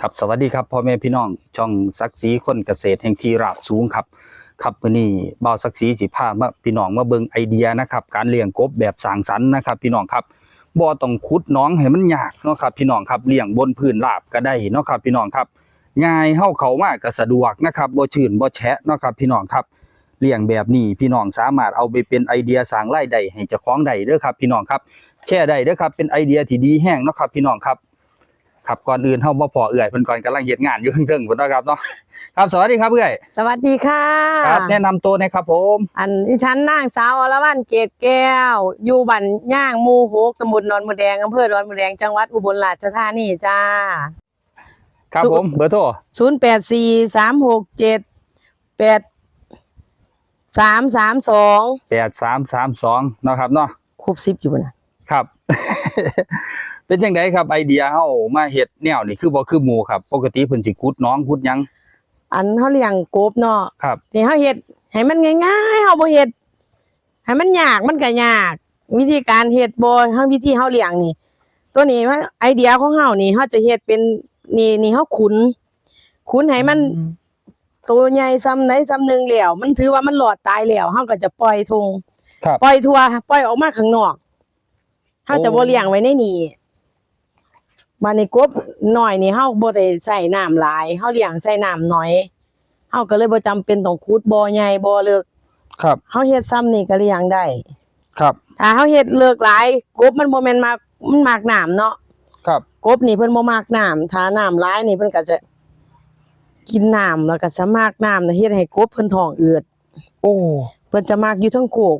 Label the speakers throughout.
Speaker 1: ครับสวัสดีครับพ่อแม่พี่น้องช่องซักซีคนเกษตรแห่งที่ราบสูงครับครับวันนี้บ่าวซักซีสิพามาพี่น้องมาเบิ่งไอเดียนะครับ การเลี้ยงกบแบบสร้างสรรค์นะครับ พี่น้องครับบ่ต้องขุดน้องให้มันยากเนาะครับ พี่น้องครับเลี้ยงบนพื้นราบก็ได้เนาะครับ พี่น้องครับง่ายเฮาเขามากก็สะดวกนะครับบ่ชื้นบ่แฉะเนาะครับ พี่น้องครับเลี้ยงแบบนี้พี่น้องสามารถเอาไปเป็นไอเดียสร้างรายได้ให้เจ้าของได้เด้อครับ พี่น้องครับแชร์ได้เด้อครับเป็นไอเดียที่ดีแห้งเนาะครับ พี่น้องครับ ครับก่อนอื่นเฮาบ่พอเอื่อยเพิ่นก่อนกำลังเฮ็ดงานอยู่เทิงๆพุ่นเนาะครับเนาะครับสวัสดีครับเอื่อย
Speaker 2: สวัสดีค่ะ
Speaker 1: ครับ แนะนำตัวหนะครับ ผม
Speaker 2: อันที่ฉันนางสาวอรวรรณเกตแก้ว อยู่บ้านย่างหมู่หกตำบลดอนมะแดงอำเภอดอนมะแดงจังหวัดอุบลราชธานีจ้า
Speaker 1: ครับ
Speaker 2: สุ
Speaker 1: ผม เบอร์โทร
Speaker 2: ศูนย์แปดสี่สามหกเจ็ดแปดสามสามสอง
Speaker 1: 8332เนาะครับเนาะ
Speaker 2: ครบสิบอยู่นะครับ
Speaker 1: เป็นจังไดครับไอเดียเฮามาเฮ็ดแนวนี่คือบ่คือหมู่ครับ ปกติเพิ่นสิขุดหน้องขุดหยัง
Speaker 2: อันเขาเลี้ยงกบเนาะ
Speaker 1: ครับ
Speaker 2: ที่เขาเฮ็ดให้มันง่ายๆเขาบ่เฮ็ดให้มันยากมันก็ยาก วิธีการเฮ็ดบ่เฮาวิธีเฮาเลี้ยงนี่ ตัวนี้มันไอเดียของเฮานี่เฮาจะเฮ็ดเป็นนี่นี่เฮาขุนขุนให้มันตัวใหญ่ซ้ำไหนซ้ำหนึงแล้วมันถือว่ามันหลอดตายแล้วเฮาก็จะปล่อยทง
Speaker 1: ครับ
Speaker 2: ปล่อยทั่วปล่อยออกมาข้างนอกเฮาจะบ่เลี้ยงไว้ในนี่ มาในกบหน่อยนี่เฮาบ่ได้ใส่น้ำหลายเฮาเลี้ยงใส่น้ำน้อยเฮาก็เลยบ่จำเป็นต้องขุดบ่อใหญ่บ่อเลิก
Speaker 1: ครับ
Speaker 2: เฮาเฮ็ดซ้ำนี่ก็เลี้ยงได้
Speaker 1: ครับ
Speaker 2: ถ้าเฮาเฮ็ดเลิกหลายกบมันบ่แม่นมากมันมากน้ำเนาะ
Speaker 1: ครับ
Speaker 2: กบนี่เพิ่นบ่มากน้ำถ้าน้ำหลายนี่เพิ่นก็จะกินน้ำแล้วก็สมากน้ำนะเฮ็ดให้กบเพิ่นท้องอืด
Speaker 1: โอ้
Speaker 2: เพิ่นจะมากอยู่เทั้งโคก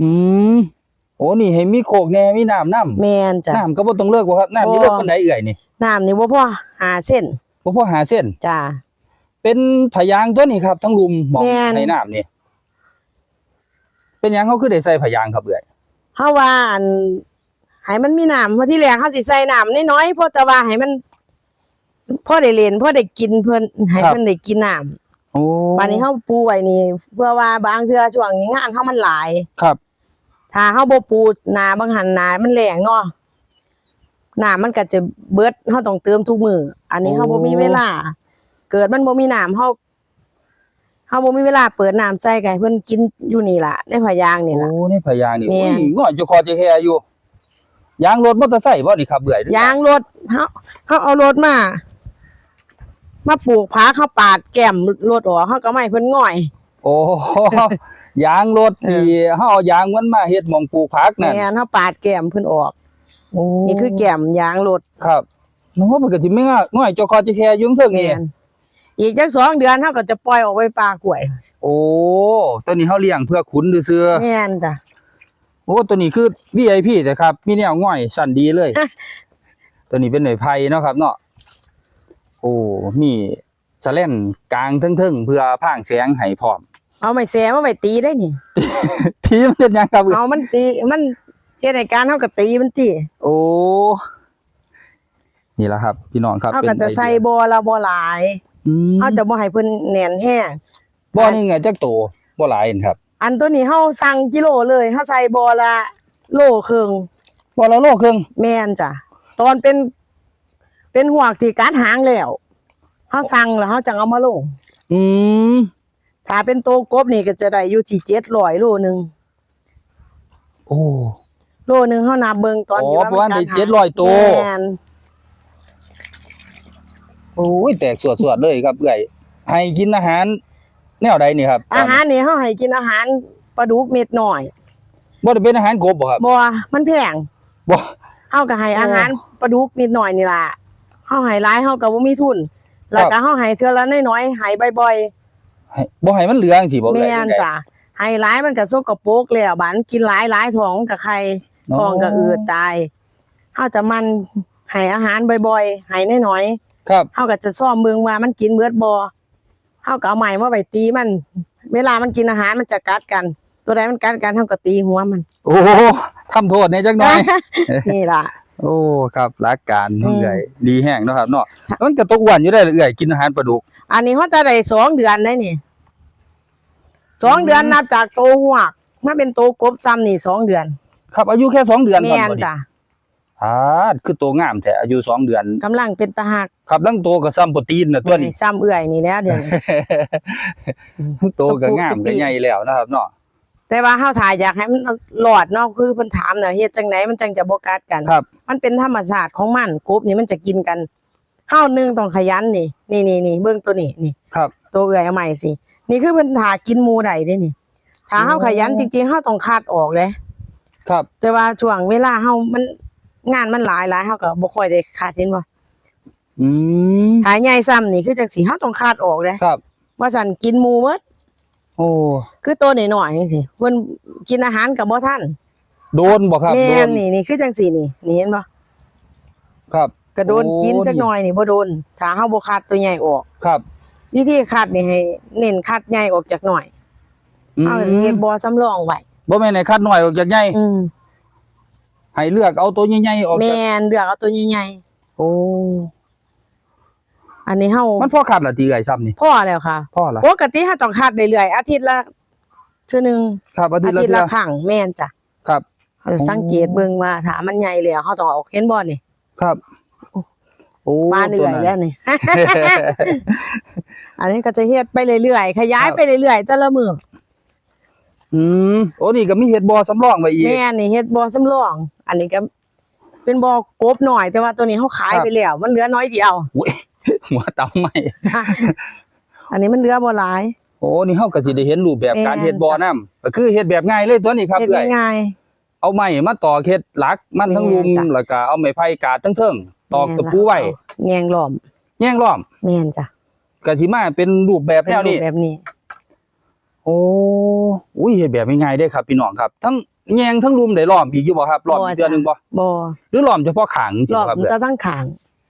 Speaker 1: อืมโอ้นี่ให้มีโคกแน่มีน้ำน้ำ
Speaker 2: แม่นจ้ะ
Speaker 1: น้ำก็บ่ต้องเลิกบ่ครับน้ำ
Speaker 2: บ่
Speaker 1: มีเลิกปานใดเอื่อยนี่
Speaker 2: น้ำนี่บ่พอหาเส้น
Speaker 1: บ่พอหาเส้น
Speaker 2: จ้ะ
Speaker 1: เป็นพยางค์ตัวนี้ครับทั้งลุมหมอง
Speaker 2: แม่น
Speaker 1: ในน้ำนี่เป็นหยังเขาคือได้ใส่พยางค์ครับเอื่อย
Speaker 2: เฮาว่าอันให้มันมีน้ำเพราะที่แรกเฮาสิใส่น้ำน้อยๆเพราะแต่ว่าให้มันพอได้เล่นพอได้กินเพิ่นให้เพิ่นได้กินน้ำ
Speaker 1: โอ้
Speaker 2: วันนี้เฮาปูไว้นี่ เพื่อว่าบางเทื่อช่วงนี้งานเฮามันหลาย
Speaker 1: ครับ
Speaker 2: ถ้าเฮาบ่ปูหนาบางหันหนามันแรงเนาะน้ำมันก็จะเบิดเฮาต้องเติมทุกมื้ออันนี้เฮาบ่มีเวลา เกิดมันบ่มีน้ำเฮาเฮาบ่มีเวลาเปิดน้ำใส่ไก่เพิ่นกินอยู่นี่ล่ะในพะยางนี่ล่ะ
Speaker 1: โอ้นี่พยางค์นี่
Speaker 2: แม่
Speaker 1: โอ้
Speaker 2: น
Speaker 1: ยง่อยจะคอจะแค่อยู่ยางรถมอเตอร์ไซค์บ่นี่ครับเอื่อยหรือยา
Speaker 2: งรถเฮาเฮาเอารถมามาปลูกผาเขาปาดแก้มรถออกเฮาก็ไม่ให้เพิ่นง่อย
Speaker 1: โอ้ ยางรถที่เฮาเอายางมันมาเฮ็ดหมองปลูกผักนั่น
Speaker 2: แม่นเฮาปาดแก้มเพิ่นออก
Speaker 1: โอ้
Speaker 2: นี่คือแก้มยางรถ
Speaker 1: ครับมันว่ามันก็สิไม่ง่ายง่อยจะคอจะแค่อยู่เทิงนี่
Speaker 2: แม่นอีกจักสองเดือนเฮาก็จะปล่อยออกไปปลากล้วย
Speaker 1: โอ้ตัวนี้เฮาเลี้ยงเพื่อขุนซื่อๆ
Speaker 2: แม่นจ้ะ
Speaker 1: โอ้ตัวนี้คือ VIP แต่ครับ มีแนวง่อยสั่นดีเลย ตัวนี้เป็นหน่วยไผ่เนาะครับ เนาะโอ้มีสแลนกลางเทิงๆเพื่อพรางแสงให้พร้อม
Speaker 2: เอาไม่แซมาไม่ตีได้นี่
Speaker 1: ทีมนเป็นหยังครับ
Speaker 2: เอามันตีมันเฮ็ดให้การเฮาก็ตีมันติ
Speaker 1: โอ้นี่แหละครับ พี่น้องครับ
Speaker 2: เฮาก็จะใส่
Speaker 1: ไอเดีย
Speaker 2: บ่ละบ่หลาย
Speaker 1: อืม
Speaker 2: เฮาจะบ่ให้เพิ่นแน่นแห้ง
Speaker 1: บ่นี่ไงจักโตบ่หลายเห็นครับ
Speaker 2: อันตัวนี้เฮาสั่งกิโลเลยเฮาใส่บ่ละโลครึ่ง
Speaker 1: บ่ละโลครึ่ง
Speaker 2: แม่นจ้ะตอนเป็น เป็นหวกที่การหางแล้วเฮาสั่งแล้วเฮาจังเอามาลง
Speaker 1: อืม
Speaker 2: ถ้าเป็นโตกบนี่ก็จะได้อยู่ที่700โลหนึง
Speaker 1: โอ้
Speaker 2: โลหนึงเฮานับเบิ่งตอน
Speaker 1: อ๋อ
Speaker 2: ที่ว่า
Speaker 1: ประมาณ
Speaker 2: น
Speaker 1: ได้
Speaker 2: การหง
Speaker 1: 700ตัว
Speaker 2: แม่น
Speaker 1: โอ้ยแตกสวดๆเลยครับเอ้อยให้กินอาหาร แนวใดนี่ครับ
Speaker 2: อาหารนี่เฮาให้กินอาหารปลาดุกเม็ดน้อย
Speaker 1: บ่ได้เป็นอาหารกบบ่ครับ
Speaker 2: บ่มันแพง
Speaker 1: บ่
Speaker 2: เฮาก็ให้อาหารปลาดุกนิดหน่อยนี่ล่ะเฮาให้หลายเฮาก็บ่มีทุน แล้วก็เฮาให้เทื่อละน้อยๆให้บ่อย
Speaker 1: ให้บ่ให้มันเหลืองสิบ่
Speaker 2: ๆ
Speaker 1: เอ้ย
Speaker 2: แม่นจ้ะให้หลายมันก็สกปรกแล้วบานกินหลายหลายท้องก็ไข่ท้องก็อืดตายเฮาจะมันให้อาหารบ่อยๆให้น้อย
Speaker 1: ครับ
Speaker 2: ๆเฮาก็จะซ่อมเบิ่งว่ามันกินเบิดบ่เฮาก็เอาไม้มาไว้ตีมัน เวลามันกินอาหารมันจะกัดกัน ตัวใดมันกัดกันเฮาก็ตีหัวมัน
Speaker 1: โอ้ทำโทษในจักหน่อย
Speaker 2: นี่ล่ะ
Speaker 1: โอ้ครับรักการ
Speaker 2: อืม
Speaker 1: เอื่อยดีแห้งเนาะครับเนาะมันก็ตกอ้วนอยู่ได้อเอื่อยกินอาหารปลาดุก
Speaker 2: อันนี้เขาจะได้สองเดือนได้นี่สอง
Speaker 1: อืม
Speaker 2: เดือนนับจากโตหวกมาเป็นโตกบซ้ำนี่สองเดือน
Speaker 1: ครับ อายุแค่สองเดือน
Speaker 2: แม่น
Speaker 1: ก่อ
Speaker 2: จ้ะ
Speaker 1: ฮาดคือตัวงามแท้อายุสองเดือน
Speaker 2: กำลังเป็นตาหัก
Speaker 1: ครับทั้งตัวก็ซ้ำโปรตีนน่ะตัวนี้
Speaker 2: ซ้ำเอื่อยนี่แหล้วเดี๋ยวนี้
Speaker 1: ทั้งตัวก็งาม
Speaker 2: ตัว
Speaker 1: ก็
Speaker 2: ปี
Speaker 1: ใหญ่แล้วนะครับเนาะ
Speaker 2: แต่ว่าเฮาถ่ายอยากให้มันหลอดเนาะคือเพิ่นถามน่ะเฮ็ดจังไดมันจังจะบ่กัดกัน
Speaker 1: ครับ
Speaker 2: มันเป็นธรรมชาติของมันกบนี่มันจะกินกันเฮาหนึงต้องขยันนี่นี่นี่นี่เบิ่งตัวนี้นี่
Speaker 1: ครับ
Speaker 2: ตัวเอื่อยเอาใหม่สินี่คือเพิ่นหากินหมูได้เด้นี่ถ้าเฮา
Speaker 1: โอ้
Speaker 2: ขยันจริงๆเฮาต้องคัดออกเลย
Speaker 1: ครับ
Speaker 2: แต่ว่าช่วงเวลาเฮามันงานมันหลายหลายเฮาก็บ่ค่อยได้คัดเห็นบ่
Speaker 1: อืม
Speaker 2: หายใหญ่ซ้ำนี่คือจังซี่เฮาต้องคัดออกเลย
Speaker 1: ครับ
Speaker 2: ว่าซั่นกินหมูเบิด
Speaker 1: โอ้
Speaker 2: คือตัวน้อยๆจังซี่เพิ่นกินอาหารก็บ่ทัน
Speaker 1: โดนบ่ครับ
Speaker 2: แม่
Speaker 1: โด
Speaker 2: นนี่นี่คือจังซี่นี่นี่เห็นบ่
Speaker 1: ครับ
Speaker 2: กระโดน
Speaker 1: โอ้
Speaker 2: กินจัก
Speaker 1: นี่
Speaker 2: หน่อยนี่บ่โดนถ้าเฮาบ่คัดตัวใหญ่ออก
Speaker 1: ครับ
Speaker 2: วิธีคัดนี่ให้เน้นคัดใหญ่ออกจากหน่อย
Speaker 1: อืม
Speaker 2: เฮาสิเฮ็ดบ่สำรองไว้
Speaker 1: บ่แม่นให้คัดน้อยออกจากใหญ่
Speaker 2: อืม
Speaker 1: ให้เลือกเอาตัวใหญ่ๆออกจาก
Speaker 2: แม่นเลือกเอาตัวใหญ่
Speaker 1: โอ้
Speaker 2: ๆ อันนี้เฮา
Speaker 1: มันพอคัดละตีไก่ซ้ำนี่
Speaker 2: พอแล้วค่ะ
Speaker 1: พอละ
Speaker 2: ปกติเฮาต้องคัดเรื่อยๆอาทิตย์ละเทื่อหนึง
Speaker 1: ครับอาทิต
Speaker 2: อา
Speaker 1: ย์ละ
Speaker 2: ทิตย์
Speaker 1: เทื่
Speaker 2: ละ
Speaker 1: อ
Speaker 2: ครั้งแม่นจ้ะ
Speaker 1: ครับ
Speaker 2: เฮาจะสังเกตเบิ่งว่าถ้ามันใหญ่แล้วเฮาต้องเอาออกเห็นบ่นี่
Speaker 1: ครับโอ้
Speaker 2: มาเรื่อย
Speaker 1: ตัว
Speaker 2: แล้วนี่ อันนี้ก็จะเฮ็ดไปเรื่อยๆขยายไปเรื่อยๆแต่ละมื้อ
Speaker 1: อืมโอ้นี่ก็มีเฮ็ดบ่อสำรองไว้อีก
Speaker 2: แม่นี่เฮ็ดบ่อสำรอง อันนี้ก็เป็นบ่อกบหน่อย แต่ว่าตัวนี้เฮาขาย
Speaker 1: ครับ
Speaker 2: ไปแล้วมันเหลือน้อยเดียว
Speaker 1: อุ้ย หัวตำใหม่
Speaker 2: อันนี้มันเหลือบ่หลาย
Speaker 1: โอ้นี่เฮาก็สิได้เห็นรูปแบบการ
Speaker 2: แม่น
Speaker 1: เฮ็ดบ่อน้ำก็คือเฮ็ดแบบง่ายเลยตัวนี้ครับ
Speaker 2: เฮ็ด
Speaker 1: เอ้ย
Speaker 2: ง่าย
Speaker 1: เอาไม้มาตอกเฮ็ดหลักมันทั้งลุม
Speaker 2: แม่นจ้ะ
Speaker 1: แล้วก็เอาไม้ไผ่กาดทั้งเทิง
Speaker 2: ๆ
Speaker 1: ตอกตะปูไว้
Speaker 2: แงงล้อม
Speaker 1: แย่งล้อม
Speaker 2: แม่นจ้ะ
Speaker 1: ก็สิมาเป็นรูปแบบแนวนี้
Speaker 2: เป็นรูปแบบนี้
Speaker 1: โอ้อุ้ยเฮ็ดแบบง่ายๆเด้ครับพี่น้องครับ ทั้งแยงทั้งลุมได้ล้อมอีกอยู่บ่ครับล้อมอีกเดือนหนึงบ่
Speaker 2: บ่
Speaker 1: หรือล้อมเฉพาะขางสิ
Speaker 2: ล้อม
Speaker 1: ครับ
Speaker 2: แต่ทั้งข้าง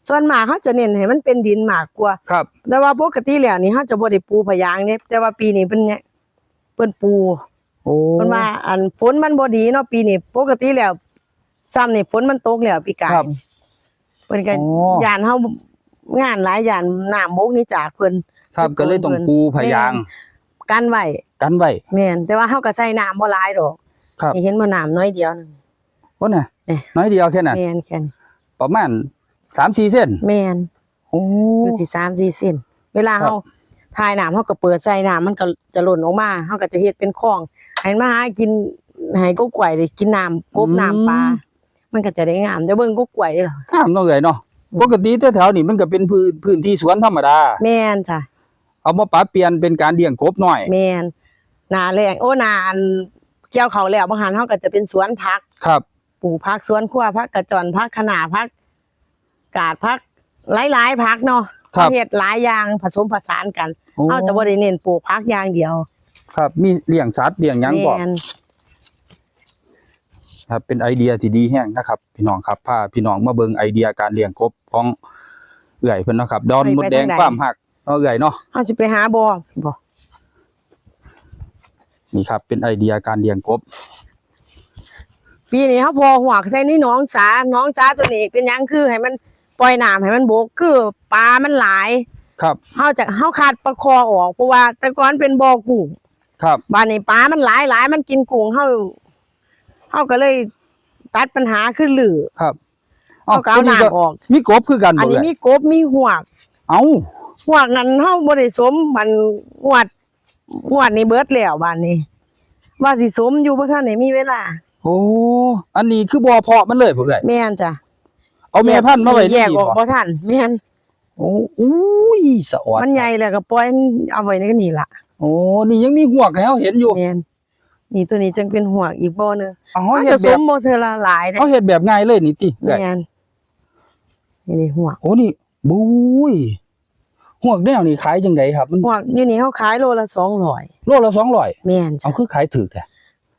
Speaker 2: ส่วนมากเขาจะเน้นให้มันเป็นดินมากกว่า
Speaker 1: ครับ
Speaker 2: แต่ว่าปกติแล้วนี่เขาจะบ่ได้ปูพะยางเนี่ยแต่ว่าปีนี้เพิ่นเนี่ยเพิ่นปู
Speaker 1: โอ้
Speaker 2: เพิ่นว่าอันฝนมันบ่ดีเนาะปีนี้ปกติแล้วซ้ำนี่ฝนมันตกแล้วปีกาย
Speaker 1: ครับ
Speaker 2: เพิ่นก็
Speaker 1: โอ้
Speaker 2: ยานเฮางานหลายยานน้ำบกนี่จากเพิ่น
Speaker 1: ครับก็เลยต้องปูพยาง
Speaker 2: กันไว้
Speaker 1: กันไว้
Speaker 2: แม่นแต่ว่าเฮาก็ใส่น้ำบ่หลายดอก
Speaker 1: ครับ
Speaker 2: นี่เห็นบ่น้ำน้อยเดียวนั่น
Speaker 1: ว่าน่ะ
Speaker 2: เอ๊ะ
Speaker 1: น้อยเดียวแค่นั้น
Speaker 2: แม่นแค่นี้
Speaker 1: ประมาณ 3-4เส้น
Speaker 2: แม่น
Speaker 1: โอ้
Speaker 2: อยู่ที่3-4เซนเวลา
Speaker 1: ครับ
Speaker 2: เฮาทายน้ำเฮาก็เปิดใส่น้ำมันก็จะหล่นออกมาเฮาก็จะเฮ็ดเป็นคลองให้มาหากินให้กบกล้วยได้กินน้ำกบน้ำปลามันก็จะได้งามเดี๋ยวเบิ่งกบกล้วยเด้อ
Speaker 1: งามเนาะเอ้ยเนาะปกติแถวๆนี่มันก็เป็นพื้นพื้นที่สวนธรรมดา
Speaker 2: แม่นจ้ะ
Speaker 1: เอามาปรับเปลี่ยนเป็นการเลี้ยงกบหน่อย
Speaker 2: แม่นหนาแรงโอ้หนาอันเกี่ยวเขาวแล้วบางหันเฮาก็จะเป็นสวนผัก
Speaker 1: ครับ
Speaker 2: ปลูกผักสวนครัวผักกระจรผักขนาผัก กาดผักหลายๆผักเนาะ
Speaker 1: ครับ
Speaker 2: เฮ็ดหลายอย่างผสมผสานกัน
Speaker 1: โอ้
Speaker 2: เฮาจะบ่ได้เน้นปลูกผักอย่างเดียว
Speaker 1: ครับ มีเลี้ยงสัตว์เลี้ยงหยังบ่
Speaker 2: แม่น
Speaker 1: ครับเป็นไอเดียที่ดีแฮงนะครับ พี่น้องครับพาพี่น้องมาเบิ่งไอเดียการเลี้ยงกบของเอื่อยเพิ่นเนาะครับ ดอนมดแดงความหักเนาะเอื่อยเนาะ
Speaker 2: เฮาสิไปหาบ่บ่
Speaker 1: นี่ครับ เป็นไอเดียการเลี้ยงกบ
Speaker 2: ปีนี้เฮาพอหัวกใส่ในหนองสาหนองสาตัวนี้เป็นหยังคือให้มัน ปล่อยน้ำให้มันบกคือปลามันหลาย
Speaker 1: ครับ
Speaker 2: เฮาจะเฮาขาดประคอออกเพราะว่าแต่ก่อนเป็นบ่อกุ้ง
Speaker 1: ครับ
Speaker 2: บ้านนี้ปลามันหลายหลายมันกินกุ้งเฮาเฮาก็เลยตัดปัญหาขึ้นหรือ
Speaker 1: ครับ
Speaker 2: เฮาก็เอา
Speaker 1: ตัวนี้ก็
Speaker 2: น้ำออก
Speaker 1: มีกบคือกัน
Speaker 2: อัน
Speaker 1: บ่
Speaker 2: นี้
Speaker 1: เอ่ย
Speaker 2: มีกบมีหวก
Speaker 1: เอ้า
Speaker 2: หวกนั้นเฮาบ่ได้สมมันงวดงวดนี้เบิดแล้วบ้านนี้ ว่าสิสมอยู่บ่ทันได้มีเวลา
Speaker 1: โอ้ อันนี้คือบ่อเพาะมันเลยบ่เอ่ย
Speaker 2: แม่นจ้ะ
Speaker 1: เอาแม่พันธุ์มาไว้
Speaker 2: แยก
Speaker 1: นี่
Speaker 2: ออก
Speaker 1: บ่
Speaker 2: บ่ทันแม่น
Speaker 1: โอ้อุ้ยสะออด
Speaker 2: มันใหญ่แล้วก็ปล่อยมันเอาไว้ในนี่ล่ะ
Speaker 1: โอ้นี่ยังมีหัวกให้เฮาเห็นอยู่
Speaker 2: แม่นนี่ตัวนี้จึงเป็นหวกอีกบ่หนึง
Speaker 1: เอาเฮา
Speaker 2: มัน
Speaker 1: เฮ็
Speaker 2: จะ
Speaker 1: ด
Speaker 2: ส
Speaker 1: แบบ
Speaker 2: มบ่เทื่อละหลายเด้
Speaker 1: เฮาเฮ็ดแบบง่ายเลยนี่ติเอ่ย
Speaker 2: แม่นนี่นี่หวก
Speaker 1: โอ้นี่บุ้ยหวกแนวนี่ขายจังไดครับ มัน
Speaker 2: หวกอยู่นี่เฮาขายโลละ200
Speaker 1: โลละ200
Speaker 2: แม่นจ้ะ
Speaker 1: เอาคือขายถูกแท้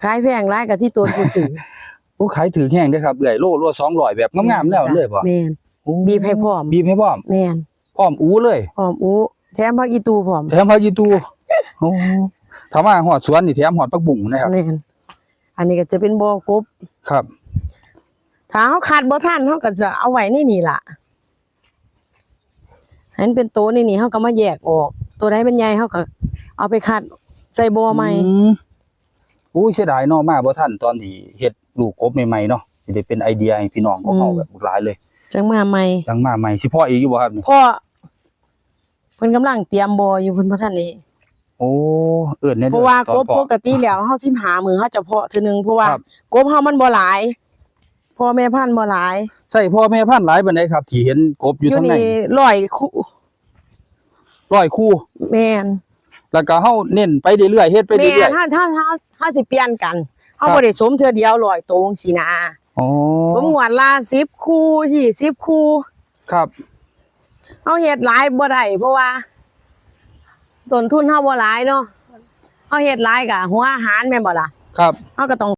Speaker 2: ขายแพงหลายกับที่ตัวผู้ซื้อ
Speaker 1: โอ้ขายถูกแฮงเด้อครับเอื้อยโลโล200แบบงามๆแล้วเลยบ่
Speaker 2: แม่น
Speaker 1: โอ้
Speaker 2: บีบให้พร้อม
Speaker 1: บีบให้พร้อม
Speaker 2: แม่น
Speaker 1: พร้อมอูเลย
Speaker 2: พร้อมอู้แถมผักอีตูพร้อม
Speaker 1: แถมพายีตูโอ้ถ้ามาฮอดสวนนี่แถมฮอดผักบุ้งนะครับ
Speaker 2: แม่นอันนี้ก็จะเป็นบ่อกบ
Speaker 1: ครับ
Speaker 2: ถ้าเฮาขาดบ่ทันเฮาก็จะเอาไว้ในนี่ล่ะอันเป็นโตวนี่นี่เฮาก็มาแยกออก ตัวใดมันใหญ่เฮาก็เอาไปคัดใส่บ่อใหม่
Speaker 1: อือุ้ยเสียดายเนาะมาบ่ทันตอนที่เฮ็ด ลูกกบใหม่ๆเนาะสิได้เป็นไอเดียให้พี่น้องของเฮา
Speaker 2: อืม
Speaker 1: แบบหลายเลย
Speaker 2: จังมาใหม่
Speaker 1: จังมาใหม่สิพ่ออีกอยู่บ่ครับนี่
Speaker 2: พ่อเพิ่นกำลังเตรียมบ่อยู่เพิ่นบ่ทันได้
Speaker 1: โอ้เอิ้นแน่
Speaker 2: เพ
Speaker 1: เด้อ
Speaker 2: ราะว่า
Speaker 1: ตอน
Speaker 2: กบ
Speaker 1: พ่อ
Speaker 2: ปกติแล้วเฮาสิหามือเฮาจะเพาะเทื่อนึงเพราะว่า
Speaker 1: ครับ
Speaker 2: กบเฮามันบ่หลายพ่อแม่พันธุ์บ่หลาย
Speaker 1: ใช่พ่อแม่พันธุ์หลายปานใดครับ ที่เห็นกบอยู่
Speaker 2: อยู่
Speaker 1: ทางใน
Speaker 2: นี่ร้อยคู่
Speaker 1: ร้อยคู่
Speaker 2: แม่น
Speaker 1: แล้วก็เฮาเน้นไปเรื่อยๆเฮ็ดไป
Speaker 2: แม่
Speaker 1: เรื่อย
Speaker 2: นถ้าถ้าถ้าถ้าสิเปลี่ยนกัน เฮา
Speaker 1: ครับ
Speaker 2: บ่ได้สมเทื่อเดียวร้อยโตจังซี่นะ
Speaker 1: ๆอ๋อ
Speaker 2: ผมงวดละ10คู่20คู่
Speaker 1: ครับ
Speaker 2: เฮาเฮ็ดหลายบ่ได้เพราะว่าต้นทุนเฮาบ่หลายเนาะเฮาเฮ็ดหลายก็หัวอาหารแม่นบ่ล่ะ
Speaker 1: ครับ
Speaker 2: เฮาก็ต้อง